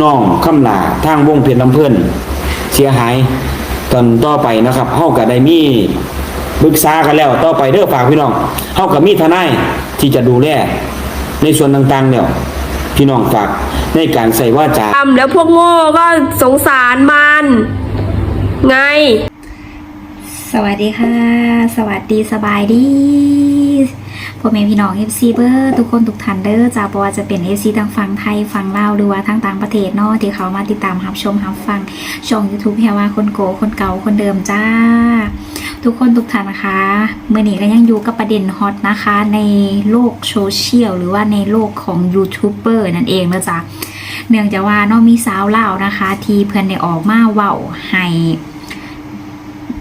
น้องคำลาทางวงเพชรลำเพิ่นเสียหายตอนต่อไปนะครับเฮาก็ได้มีปรึกษากันแล้วต่อไปเด้อฝากพี่น้องเฮาก็มีทนายที่จะดูแลในส่วนต่างๆเนี่ยพี่น้องฝากในการใส่ว่าจาทำแล้วพวกโง่ก็สงสารมัน ไง สวัสดีค่ะ สวัสดีสบายดี พ่อแม่พี่น้อง FC เบอร์ทุกคนทุกท่านเด้อจ้าบว่าจะเป็น FC ทางฝั่งไทยฝั่งลาวหรือว่าทางต่างประเทศเนาะที่เขามาติดตามรับชมรับฟังช่อง YouTube เฮว่าคนโกคนเก่าคนเดิมจ้า ทุกคนทุกท่านนะคะเมื่อนี้ก็ยังอยู่กับประเด็นฮอตนะคะ ในโลกโซเชียลหรือว่าในโลกของยูทูบเบอร์นั่นเองนะจ๊ะเนื่องจากว่านอกมีสาวเล่านะคะ ที่เพื่อนได้ออกมาเว้าให้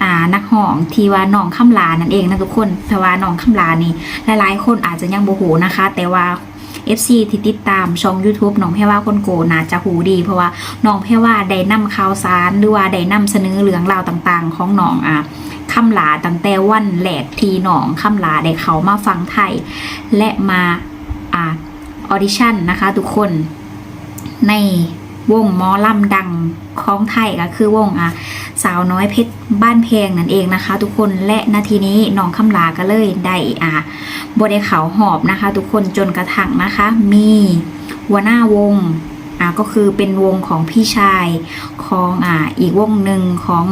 อ่านักห้องที่ว่าน้องคำลานั่นเองนะทุกคนแต่ว่าน้องคำลานี่หลายๆ คนอาจจะยังบ่หูนะคะ แต่ว่า FC ที่ติดตามช่อง YouTube น้องแพรว่าคนโกน่าจะหูดี เพราะว่าน้องแพรว่าได้นำข่าวสารหรือว่าได้นำเสนอเรื่องราวต่างๆ ของน้องอะคำลาตั้งแต่วันแรกที่น้องคำลาได้เขามาฟังไทย และมาอ่าออดิชั่นนะคะทุกคนใน วงหมอลำดังของไทยก็คือวงอะสาวน้อยเพชรบ้านแพงนั่นเองนะคะ ทุกคนและนาทีนี้น้องคำลาก็เลยได้อ่าบได้เขาหอบนะคะ ทุกคนจนกระทั่งนะคะ มีหัวหน้าวงอ่าก็คือเป็นวงของพี่ชายของอ่าอีกวงหนึ่งของ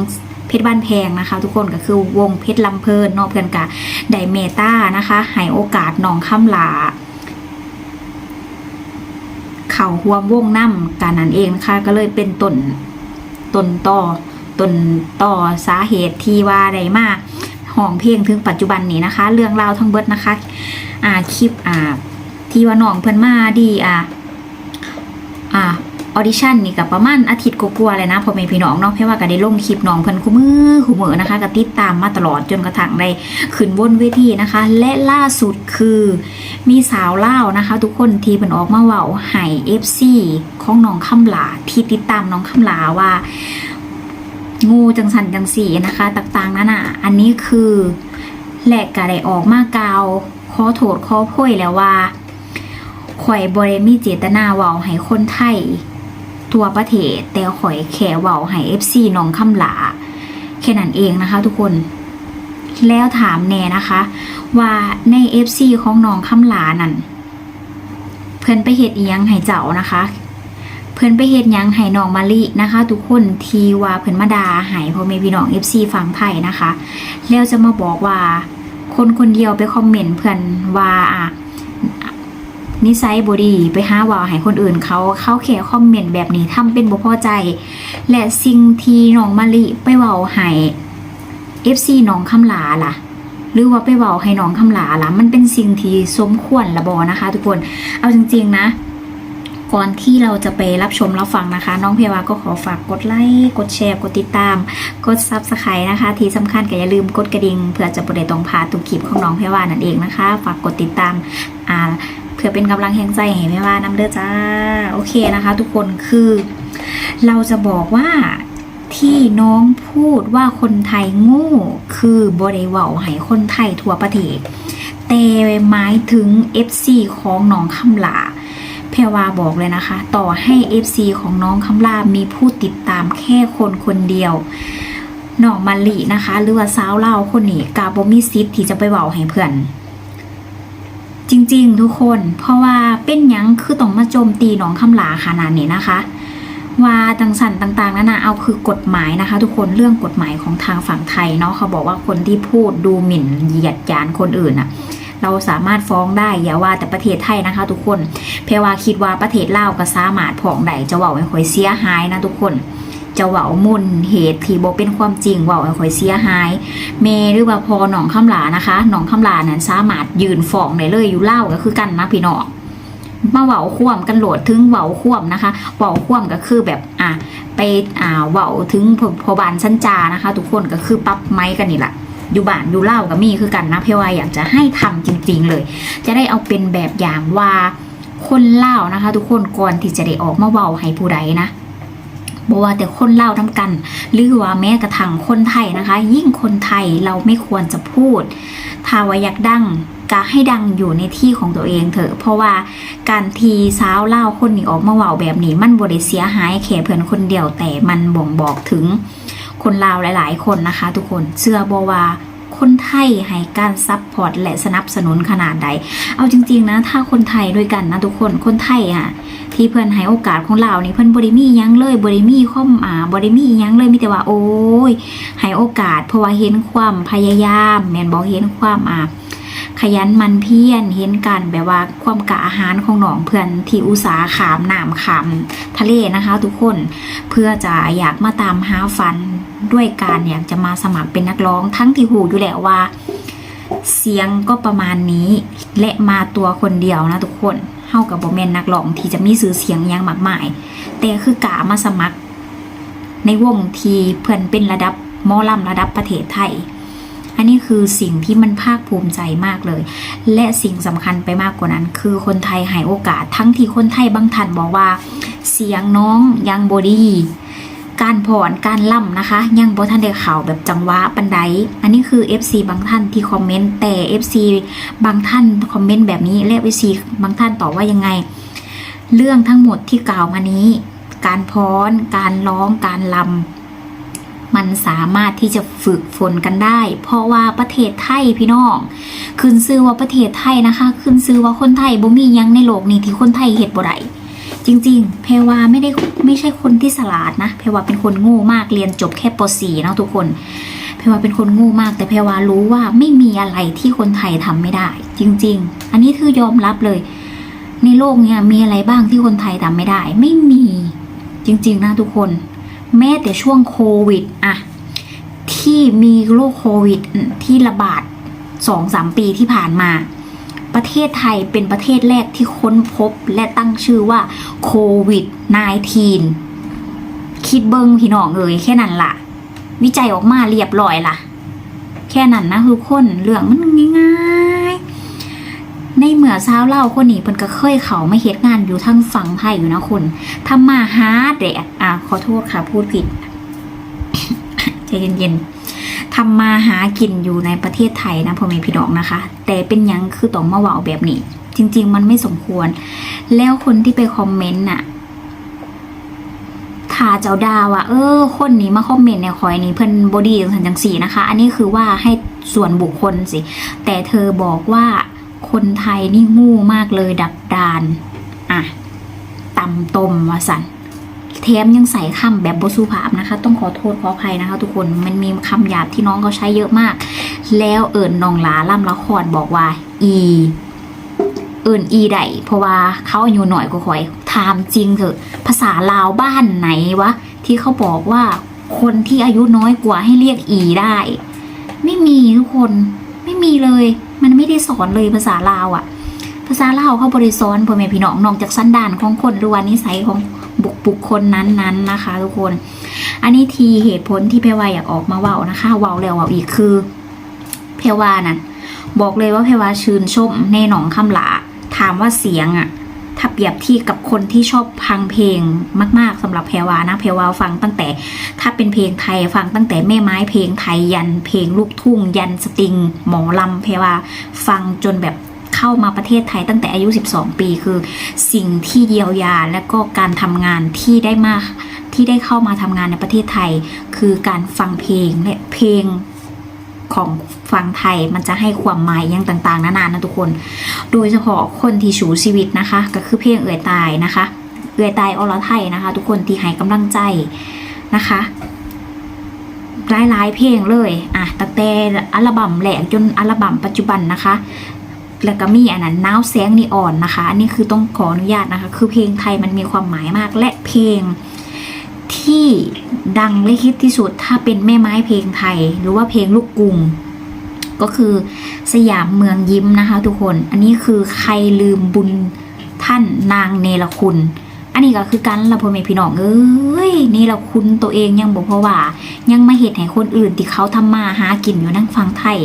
เพชรบ้านแพงนะคะ ทุกคนก็คือวงเพชรลำเพลินนอกเพื่อนกะไดเมตานะคะให้โอกาสน้องคำลา เข่าหัววงน้ำการนั้นเองนะคะก็เลยเป็นต้นต้นต่อต้นต่อสาเหตุที่ว่าใดมากห้องเพลงถึงปัจจุบันนี้นะคะ เรื่องราวทั้งเบิดนะคะอ่าคลิปอ่าที่ว่าน้องเพิ่นมาดีอ่าอ่า ออดิชั่นนี่กับประมาณอาทิตย์กว่าๆเลยนะพ่อแม่พี่น้องเนาะเพราะว่าก็ได้ลงคลิปน้องเพิ่นคู่มือคู่มือนะคะก็ติดตามมาตลอดจนกระทั่งได้ขึ้นบนเวทีนะคะ และล่าสุดคือมีสาวเล่านะคะ ทุกคนที่เป็นออกมาเว่าให้ FC ของน้องคำหลาที่ติดตามน้องคำหลาว่างูจังสันจังสีนะคะ ต่างๆนั่นอะอันนี้คือแหลกกะได้ออกมากาวขอโทษขอโพยแล้วว่าข่อยบริมีเจตนาเว้าให้คนไทย ทั่วประเทศแต่ข่อยแค่เว้าให้ FC น้องคำหลาแค่นั้นเองนะคะ ทุกคนแล้วถามแน่นะคะ ว่าใน FC ของน้องคำหลานั่นเพื่อนไปเฮ็ดอียังให้เจ้านะคะ เพื่อนไปเฮ็ดยังให้น้องมะลินะคะ ทุกคนทีว่าเพื่อนมาดาให้พ่อแม่พี่น้อง FC ฝั่งไทยนะคะ แล้วจะมาบอกว่า คนคนเดียวไปคอมเมนต์เพื่อนว่าอะ นิสัยบดีไปหาว่าให้คนอื่นเขาเข้าแค่คอมเมนต์แบบนี้ทำเป็นบ่พอใจ และสิ่งที่น้องมะลิไปเว้าให้ FC น้องคำหลาล่ะ หรือว่าไปเว้าให้น้องคำหลาล่ะ มันเป็นสิ่งที่สมควรละบอนะคะ ทุกคนเอาจริง ๆนะก่อนที่เราจะไปรับชมรับฟังนะคะ น้องเพวาก็ขอฝากกดไลค์กดแชร์กดติดตาม กดซับสไครต์นะคะ ที่สำคัญก็อย่าลืมกดกระดิ่งเพื่อจะบริตองพาตุกคลิปของน้องเพวานั่นเองนะคะ ฝากกดติดตามอ่า เพื่อเป็นกำลังแห่งใจให้เพวานำเด้อจ้า โอเคนะคะ ทุกคนคือ เราจะบอกว่าที่น้องพูดว่าคนไทยโง่คือบริเวาให้คนไทยทั่วประเทศแต่หมายถึง FC ของน้องคำลาแพรวาบอกเลยนะคะ ต่อให้ FC ของน้องคำลามีผู้ติดตามแค่คนคนเดียวน้องมาลีนะคะ หรือว่าสาวเล่าคนนี้กาบมีซิทธิ์ที่จะไปเบาให้เพื่อน จริงๆ ทุกคน เพราะว่าเป็นยังคือต้องมาโจมตีน้องคำลาขนาดนี้นะคะ ว่าตังสันต่างๆนั่นนะเอาคือกฎหมายนะคะ ทุกคนเรื่องกฎหมายของทางฝั่งไทยเนาะเขาบอกว่าคนที่พูดดูหมิ่นเหยียดยามคนอื่นอะเราสามารถฟ้องได้อย่าว่าแต่ประเทศไทยนะคะ ทุกคน เพราว่าคิดว่าประเทศลาวก็สามารถผ่องใดจะเว่าให้ข่อยเสียหายนะทุกคน จะเว่ามุนเหตุที่บ่เป็นความจริงเว่าให้ข่อยเสียหายเมหรือว่าพอหนองคำหลานะคะหนองคำหลานั้นสามารถยืนฟ้องได้เลยอยู่เล่าก็คือกันนะพี่น้องมาเว้าคว่ำกันโหลดถึงเว้าคว่ำนะคะเว้าคว่ำก็คือแบบอะไปอ่าเว้าถึงพพอบานชั้นจานะคะ ทุกคนก็คือปั๊บไม้กันนี่แหละอยู่บ้านอยู่เล่าวก็มีคือกันนะเพราะว่าอยากจะให้ทำจริง ๆ เลย จะได้เอาเป็นแบบอย่างว่าคนเล่านะคะ ทุกคนก่อนที่จะได้ออกมาเว้าให้ผู้ใดนะ บว่าแต่คนเล่าวทำกัน หรือว่าแม้กระทั่งคนไทยนะคะ ยิ่งคนไทยเราไม่ควรจะพูด ถ้าว่าอยากดังกะให้ดังอยู่ในที่ของตัวเองเถอะ เพราะว่าการทีสาวเล่าคนนี้ออกมาเว่าแบบนี้ มันบริเสียหายแค่เพื่อนคนเดียวแต่มันบ่งบอกถึงคนลาวหลาย ๆ คนนะคะ ทุกคนเชื่อบว่า คนไทยให้การซัพพอร์ตและสนับสนุนขนาดใด เอาจริง ๆ นะ ถ้าคนไทยด้วยกันนะทุกคน คนไทยอะ ที่เพื่อนให้โอกาสของเรานี่เพื่อนบริมียังเลยบริมีข้อมอ่าบริมียังเลยมีแต่ว่าโอ้ยให้โอกาสเพราะว่าเห็นความพยายามแมนบอกเห็นความอ่าขยันมันเพียรเห็นกันแบบว่าความกะอาหารของหนองเพื่อนที่อุตสาขามหน้ำขามทะเลนะคะ ทุกคนเพื่อจะอยากมาตามหาฝัน ด้วยการอยากจะมาสมัครเป็นนักร้องทั้งที่หูอยู่แล้วว่า เสียงก็ประมาณนี้ และมาตัวคนเดียวนะทุกคนเฮากับโบแมนนักร้องที่จะมีสื่อเสียงอยังมากมาย แต่คือกามาสมัคร ในวงทีเพื่อนเป็นระดับมอลำระดับประเทศไทย อันนี้คือสิ่งที่มันภาคภูมิใจมากเลย และสิ่งสำคัญไปมากกว่านั้น คือคนไทยให้โอกาสทั้งที่คนไทยบางท่านบอกว่า เสียงน้องยังบอดี การผ่อนการล่ำนะคะ ยังบ่ทันได้ข่าวแบบจังหวะปันไดอันนี้คือ FC บางท่านที่คอมเมนต์แต่ FC บางท่านคอมเมนต์แบบนี้และ FC บางท่านตอบว่ายังไง เรื่องทั้งหมดที่กล่าวมานี้ การพ้อนการร้องการลำมันสามารถที่จะฝึกฝนกันได้ เพราะว่าประเทศไทยพี่น้องขึ้นซื้อว่าประเทศไทยนะคะ ขึ้นซื้อว่าคนไทยบ่มียังในโลกนี้ที่คนไทยเฮ็ดบ่ได้ จริงๆแพวาไม่ได้ไม่ใช่คนที่ฉลาดนะแพวาเป็นคนโง่มากเรียนจบแค่ป .4 นะทุกคนแพวาเป็นคนโง่มาก แต่แพวารู้ว่าไม่มีอะไรที่คนไทยทำไม่ได้ จริง ๆ อันนี้คือยอมรับเลย ในโลกเนี้ยมีอะไรบ้างที่คนไทยทำไม่ได้ ไม่มีจริง ๆ นะทุกคน แม้แต่ช่วงโควิดอะที่มีโรคโควิดที่ระบาดสองสามปีที่ผ่านมา ประเทศไทยเป็นประเทศแรกที่ค้นพบและตั้งชื่อว่าโควิด -19 คิดเบิ้งพี่น้องเอ่ยแค่นั้นล่ะ วิจัยออกมาเรียบร้อยล่ะ แค่นั้นนะคือคนเรื่องมันง่ายๆ ในเมื่อเช้าวเล่าคนนี้เพิ่นก็เคยเขาไมาเฮ็ดงานอยู่ทั้งฝั่งไทยอยู่นะคนทำมาหาแดดอะขอโทษค่ะพูดผิดใจเย็นๆ ทำมาหากินอยู่ในประเทศไทยนะพ่อแม่พี่น้องนะคะ แต่เป็นยังคือต้องมาเว่าแบบนี้ จริง ๆ มันไม่สมควร แล้วคนที่ไปคอมเมนต์น่ะถ้าเจ้าดาว่าเออ คนนี้มาคอมเมนต์ในคอยนี้เพิ่นบอดี้จังจังสี่นะคะ อันนี้คือว่าให้ส่วนบุคคลสิ แต่เธอบอกว่าคนไทยนี่งูมากเลยดับดาน อะตำตมวาสัน แถมยังใส่คำแบบบสุภาพนะคะ ต้องขอโทษขออภัยนะคะ ทุกคนมันมีคำหยาบที่น้องเขาใช้เยอะมาก แล้วเอิญนองหลาล่ำละครบอกว่า อีเอิญอีใดเพราะว่าเขาอายุหน่อยกว่าข่อยถามจริงเถอะ ภาษาลาวบ้านไหนวะ ที่เขาบอกว่าคนที่อายุน้อยกว่าให้เรียกอีได้ ไม่มีทุกคนไม่มีเลย มันไม่ได้สอนเลยภาษาลาวอะภาษาลาวเขาบริสอนพ่อแม่พี่น้องนอกจากสันดานของคนหรือว่านิสัยของ บุคบุคคลนั้นๆนะคะ ทุกคน อันนี้ทีเหตุผลที่เพวาอยากออกมาเว้านะคะเว้าแล้วเว้าอีกคือ เพวานั่นบอกเลยว่าเพวาชื่นชมในหนองคำหลาถามว่าเสียงอะถ้าเปรียบที่กับคนที่ชอบฟังเพลงมากๆสำหรับเพรวานะเพรวาฟังตั้งแต่ ถ้าเป็นเพลงไทยฟังตั้งแต่แม่ไม้เพลงไทยยันเพลงลูกทุ่ง ยันสตริง หมอลำเพรวาฟังจนแบบ เข้ามาประเทศไทยตั้งแต่อายุ 12 ปี คือสิ่งที่เยียวยาและก็การทำงานที่ได้มาที่ได้เข้ามาทำงานในประเทศไทย คือการฟังเพลงและเพลงของฟังไทยมันจะให้ความหมายอยังต่างๆ นานานะทุกคน โดยเฉพาะคนที่ชูชีวิตนะคะ ก็คือเพลงเอื่อยตายนะคะ เอื่อยตายอรไทยนะคะ ทุกคนที่ให้กำลังใจนะคะหลายๆเพลงเลย อะตั้งแต่อัลบั้มแรกจนอัลบั้มปัจจุบันนะคะ แล้วก็มีอันนั้นน้าวแสงนีอ่อนนะคะ อันนี้คือต้องขออนุญาตนะคะ คือเพลงไทยมันมีความหมายมาก และเพลงที่ดังและฮิตที่สุดถ้าเป็นแม่ไม้เพลงไทย หรือว่าเพลงลูกกรุงก็คือสยามเมืองยิ้มนะคะ ทุกคน อันนี้คือใครลืมบุญท่านนางเนรคุณ นนี้ก็คือการละพ่อแม่พี่น้องเอ้ยนี่เนรคุณตัวเองยังบอกเพราะว่า ยังมาเหตุให้คนอื่นที่เขาทำมาหากินอยู่นั่งฟังไทย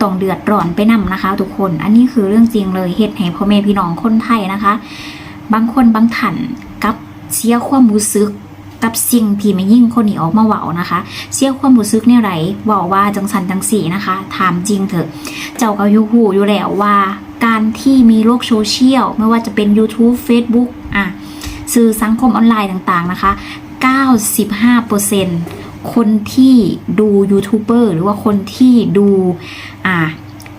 ต้องเดือดร้อนไปนำนะคะ ทุกคน อันนี้คือเรื่องจริงเลยเหตุให้พ่อแม่พี่น้องคนไทยนะคะ บางคนบางท่านกับเสียความรู้สึกกับสิ่งที่ไม่ยิ่งคนนี้ออกมาเว้านะคะ เสียความรู้สึกเนี่ยไรเว้าว่าจังสันจังสีนะคะ ถามจริงเถอะ เจ้าก็ยูหูอยู่แล้วว่า การที่มีโลกโซเชียลไม่ว่าจะเป็น YouTube Facebook สื่อสังคมออนไลน์ต่างๆนะคะ 95%คนที่ดูยูทูบเบอร์หรือว่าคนที่ดูอ่า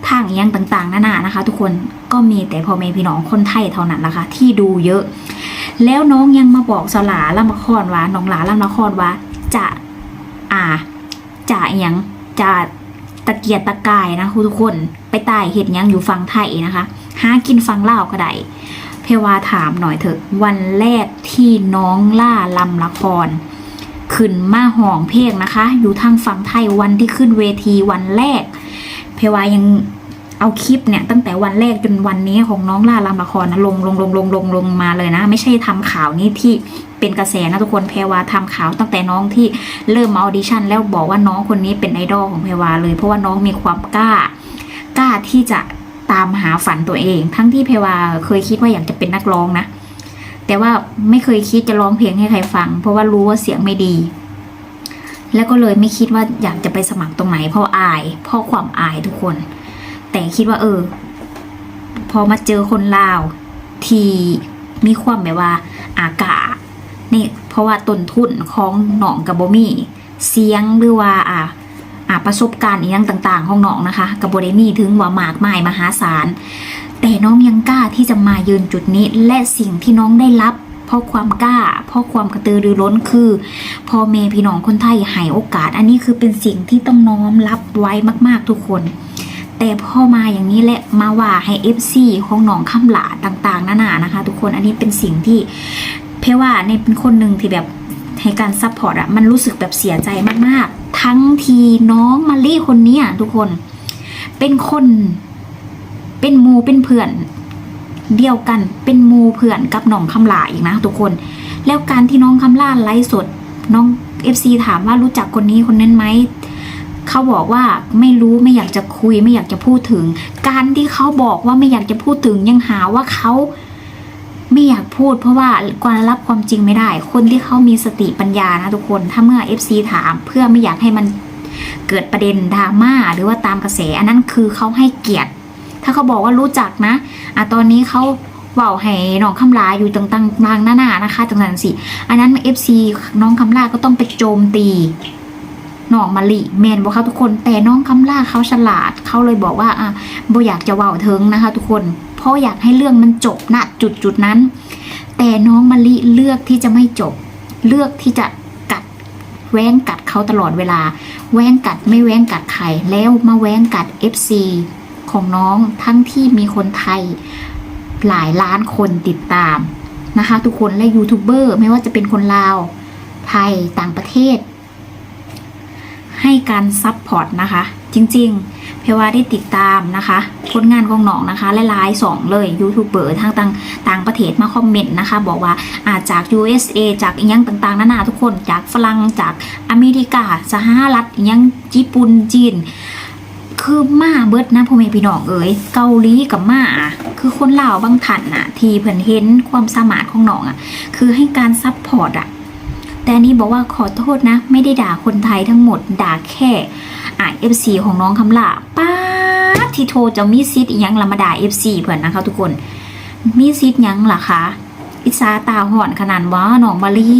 ทางอิหยังต่างๆนานานะคะ ทุกคนก็มีแต่พ่อแม่พี่น้องคนไทยเท่านั้นนะคะ ที่ดูเยอะ แล้วน้องยังมาบอกสลาลำละครว่าน้องหลาลำละครว่าจะอ่าจะอิหยังจะตะเกียกตะกายนะทุกคนไปตายเห็ดยังอยู่ฟังไทยนะคะ หากินฟังเล่าก็ได้ เพวาถามหน่อยเถอะ วันแรกที่น้องล่าลำละคร ขึ้นมาห้องเพลงนะคะ อยู่ทางฝั่งไทยวันที่ขึ้นเวทีวันแรก เพวายังเอาคลิปเนี่ยตั้งแต่วันแรกจนวันนี้ของน้องล่าลำละครนะลงลงลงลงลงลงมาเลยนะ ไม่ใช่ทำข่าวนี้ที่เป็นกระแสนะทุกคนเพวาทำข่าวตั้งแต่น้องที่เริ่มมาออดิชั่น แล้วบอกว่าน้องคนนี้เป็นไอดอลของเพวาเลย เพราะว่าน้องมีความกล้ากล้าที่จะ ตามหาฝันตัวเอง ทั้งที่เพวาเคยคิดว่าอยากจะเป็นนักร้องนะ แต่ว่าไม่เคยคิดจะร้องเพลงให้ใครฟัง เพราะว่ารู้ว่าเสียงไม่ดี แล้วก็เลยไม่คิดว่าอยากจะไปสมัครตรงไหน เพราะอาย เพราะความอายทุกคน แต่คิดว่า เออ พอมาเจอคนลาวที่มีความแบบว่า อากาศนี่เพราะว่าต้นทุนของหนองกับโบมี่เสียงหรือว่าอ่าอ่า ประสบการณ์อีกอย่างต่างๆ ของน้องนะคะกับโบเดมี่ถึงว่ามากมายมหาศาล แต่น้องยังกล้าที่จะมายืนจุดนี้ และสิ่งที่น้องได้รับเพราะความกล้า เพราะความกระตือรือร้นคือพ่อแม่พี่น้องคนไทยให้โอกาส อันนี้คือเป็นสิ่งที่ต้องน้อมรับไว้มาก ๆ ทุกคน แต่พ่อมาอย่างนี้แหละมาว่าให้ FC ของน้องคำหลาต่างๆนานานะคะ ทุกคนอันนี้เป็นสิ่งที่เพราะว่าในเป็นคนหนึ่งที่แบบให้การซัพพอร์ตอะมันรู้สึกแบบเสียใจมากๆ ทั้งทีน้องมาลี่คนเนี้ยทุกคน เป็นคนเป็นมูเป็นเพื่อน เดียวกันเป็นมูเพื่อนกับน้องคำลาอีกนะทุกคน แล้วการที่น้องคำลาไลฟ์สดน้อง FC ถามว่ารู้จักคนนี้คนนั้นไหมเขาบอกว่าไม่รู้ไม่อยากจะคุยไม่อยากจะพูดถึง การที่เขาบอกว่าไม่อยากจะพูดถึงยังหาว่าเขา ไม่อยากพูดเพราะว่าการรับความจริงไม่ได้ คนที่เขามีสติปัญญานะทุกคนถ้าเมื่อ FC ถามเพื่อไม่อยากให้มันเกิดประเด็นดราม่าหรือว่าตามกระแสอันนั้นคือเขาให้เกียรติ ถ้าเขาบอกว่ารู้จักนะอะตอนนี้เขาเว่าให้น้องคำลาอยู่ต่างๆบางหน้าๆนะคะจังสันสิ อันนั้น FC น้องคำลาก็ต้องไปโจมตี น้องมะลิแมนบอกเขาทุกคน แต่น้องคำล่าเขาฉลาดเขาเลยบอกว่าอะบอยากจะเว้าเทิงนะคะ ทุกคนเพราะอยากให้เรื่องมันจบณจุดจุดนั้น แต่น้องมะลิเลือกที่จะไม่จบ เลือกที่จะกัดแว้งกัดเขาตลอดเวลา แว้งกัดไม่แว้งกัดใครแล้วมาแว้งกัด FC ของน้องทั้งที่มีคนไทยหลายล้านคนติดตามนะคะ ทุกคนและยูทูบเบอร์ไม่ว่าจะเป็นคนลาว ไทยต่างประเทศ ให้การซัพพอร์ตนะคะ จริงๆ เพรว่าได้ติดตามนะคะผลงานของน้องนะคะหลายๆสองเลยยูทูบเบอร์ทางต่างต่างประเทศมาคอมเมนต์นะคะ บอกว่าอาจาก USA จากอีกยังต่างๆนานาทุกคนจากฝรั่งจากอเมริกาสหรัฐอีกยังญี่ปุ่นจีนคือมาเบิดนะพ่อแม่พี่น้องเอ๋ยเกาหลีกับมาคือคนลาวบางท่านน่ะ ที่เพิ่นเห็นความสามารถของน้องอะ คือให้การซัพพอร์ตอะ แต่อันนี้บอกว่าขอโทษนะ ไม่ได้ด่าคนไทยทั้งหมด ด่าแค่อ่า FC ของน้องคำลาป้าที่โทรจะมีซิทอีหยังละมาด่า FC เพื่อนนะคะทุกคน มีซิทหยังล่ะคะอิสาตาห่อนขนาดว่าน้องมาลี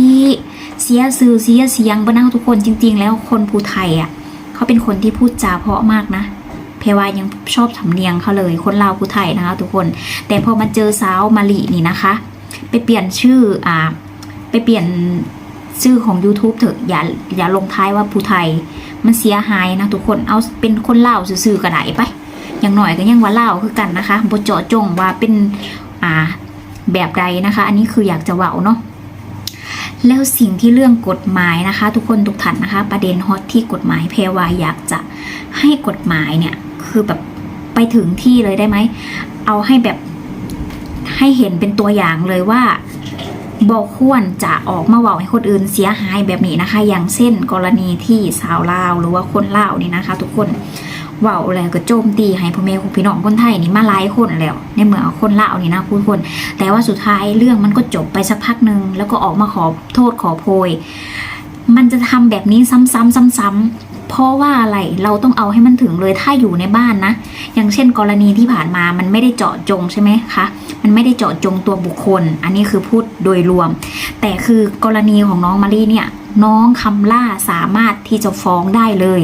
เสียสื่อเสียเสียงบ้านะทุกคนจริง ๆ แล้วคนภูไทยอะเขาเป็นคนที่พูดจาเพาะมากนะเพวายังชอบสำเนียงเขาเลย คนลาวผู้ไทยนะคะ ทุกคน แต่พอมาเจอสาวมาลีนี่นะคะ ไปเปลี่ยนชื่ออ่าไปเปลี่ยน ชื่อของ YouTube เถอะอย่าอย่าลงท้ายว่าผู้ไทย มันเสียหายนะทุกคนเอาเป็นคนเล่าซื่อๆก็ได้ไป อย่างหน่อยก็ยังว่าเล่าคือกันนะคะบ่เจาะจงว่าเป็นอ่าแบบใดนะคะ อันนี้คืออยากจะเว้าเนาะแล้วสิ่งที่เรื่องกฎหมายนะคะ ทุกคนทุกท่านนะคะ ประเด็นฮอตที่กฎหมายเพรวาอยากจะให้กฎหมายเนี่ยคือแบบไปถึงที่เลยได้ไหม เอาให้แบบให้เห็นเป็นตัวอย่างเลยว่า บอกควรจะออกมาเว่าให้คนอื่นเสียหายแบบนี้นะคะ อย่างเช่นกรณีที่สาวลาวหรือว่าคนลาวนี่นะคะ ทุกคนเว้าแล้วก็โจมตีให้พ่อแม่พี่น้องคนไทยนี่มาหลายคนแล้ว ในเมืองคนลาวนี่นะพูดคน แต่ว่าสุดท้ายเรื่องมันก็จบไปสักพักหนึ่งแล้วก็ออกมาขอโทษขอโพยมันจะทำแบบนี้ซ้ำๆซ้ำๆ เพราะว่าอะไรเราต้องเอาให้มันถึงเลยถ้าอยู่ในบ้านนะ อย่างเช่นกรณีที่ผ่านมามันไม่ได้เจาะจงใช่ไหมคะมันไม่ได้เจาะจงตัวบุคคล อันนี้คือพูดโดยรวม แต่คือกรณีของน้องมารีเนี่ยน้องคำล่าสามารถที่จะฟ้องได้เลย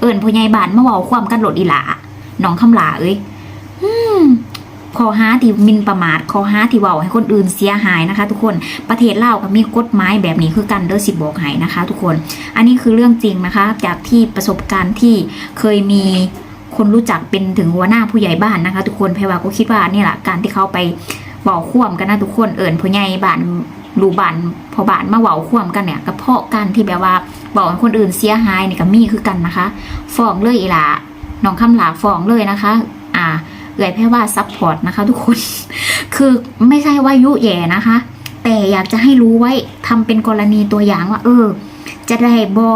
เอิญพ่อใหญ่บ้านมาเว้าความกันหลดอีหลาน้องคำหลาเอ้ย ขอหาที่มินประมาทขอหาที่เว้าให้คนอื่นเสียหายนะคะ ทุกคนประเทศลาวก็มีกฎหมายแบบนี้คือกันเด้อสิบอกให้นะคะ ทุกคน อันนี้คือเรื่องจริงนะคะ จากที่ประสบการณ์ที่เคยมีคนรู้จักเป็นถึงหัวหน้าผู้ใหญ่บ้านนะคะ ทุกคนเพรว่าก็คิดว่านี่แหละการที่เขาไปเว้าข่วมกันนะทุกคนเอิญผู้ใหญ่บ้านรูบ้านพอบ้านมาเว้าข่วมกันเนี่ยก็เพราะกันที่แบบว่าบอกคนอื่นเสียหายนี่ก็มีคือกันนะคะฟ้องเลยอีหละน้องคำหลาฟ้องเลยนะคะ อ่า เอ่ยแพ่ว่าซัพพอร์ตนะคะ ทุกคน คือไม่ใช่ว่ายุแย่นะคะ แต่อยากจะให้รู้ไว้ทำเป็นกรณีตัวอย่างว่า เออ จะได้บอ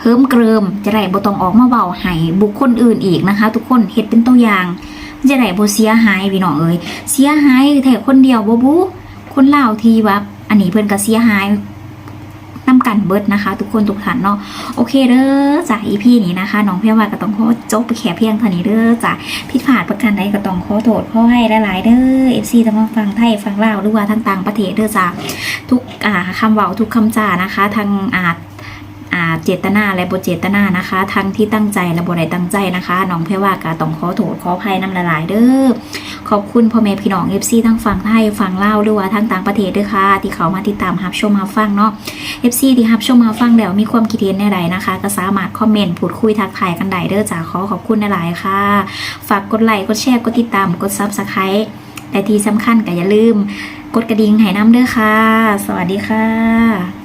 เฮิมเกริมจะได้บ่ต้องออกมาเบาให้บุคคลอื่นอีกนะคะ ทุกคนเฮ็ดเป็นตัวอย่าง จะได้บ่เสียหายพี่น้องเอ้ยเสียหายแท้คนเดียวบ่บุคนเล่าทีว่าอันนี้เพิ่อนก็เสียหายำกันเบิดนะคะ ทุกคนทุกท่านเนาะโอเคเด้อจาก EP นี้นะคะน้องเพียงว่าก็ต้องขอจบไปแค่เพียงเท่านี้เด้อจ้ะผิดพลาดประการใดก็ต้องขอโทษขอให้หลายๆเด้อเอฟซีทั้งฟังไทยฟังลาวหรือว่าทั้งต่างประเทศเด้อจ้ะทุกอ่าคำเว้าทุกคำจานะคะทางอาอ่า เจตนาและบทเจตนานะคะ ทั้งที่ตั้งใจและบทใดตั้งใจนะคะน้องเพว่ากาต้องขอโทษขออภัยน้ำละลายเด้อขอบคุณพ่อแม่พี่น้องเอฟซีทั้งฝั่งไทยฝั่งลาวหรือว่าทั้งต่างประเทศด้วยค่ะ ที่เขามาติดตามรับชมรับฟังเนาะเอฟซีที่รับชมรับฟังแล้วมีความคิดเห็นในใดนะคะ ก็สามารถคอมเมนต์พูดคุยทักทายกันได้เด้อจ้าขอขอบคุณหลายๆค่ะ ฝากกดไลค์กดแชร์กดติดตามกดซับสไครต์และที่สำคัญก็อย่าลืม กดกระดิ่งให้น้ำเด้อค่ะ สวัสดีค่ะ